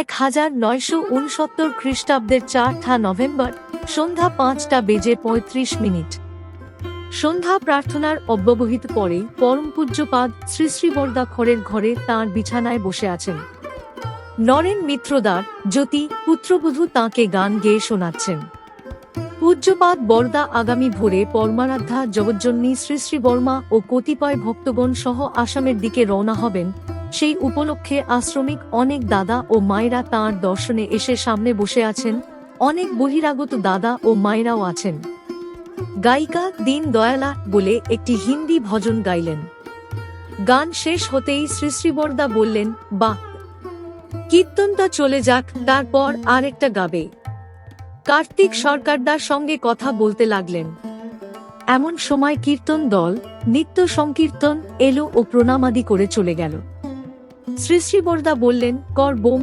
এক হাজার নয়শো উনসত্তর খ্রিস্টাব্দের চারটা নভেম্বর, সন্ধ্যা পাঁচটা বেজে পঁয়ত্রিশ মিনিট। সন্ধ্যা প্রার্থনার অব্যবহিত পরে পরম পূজ্যপাদ শ্রী শ্রী বরদা খড়ের ঘরে তাঁর বিছানায় বসে আছেন। নরেন মিত্রদার জ্যোতি পুত্রবধূ তাঁকে গান গেয়ে শোনাচ্ছেন। পূজ্যপাদ বরদা আগামী ভোরে পরমারাধ্যা জগজ্জননী শ্রী শ্রী বর্মা ও কতিপয় ভক্তগণ সহ আসামের দিকে রওনা হবেন সেই উপলক্ষে আশ্রমিক অনেক দাদা ও মায়েরা তাঁর দর্শনে এসে সামনে বসে আছেন। অনেক বহিরাগত দাদা ও মায়েরাও আছেন। গায়িকা দিন দয়ালা বলে একটি হিন্দি ভজন গাইলেন। গান শেষ হতেই শ্রী শ্রীবরদা বললেন, বাহ! কীর্তনটা চলে যাক, তারপর আর একটা গাবে। কার্তিক সরকারদার সঙ্গে কথা বলতে লাগলেন। এমন সময় কীর্তন দল, নিত্য সংকীর্তন, এলো ও প্রণামাদি করে চলে গেল। শ্রী শ্রী বরদা বললেন কর বোম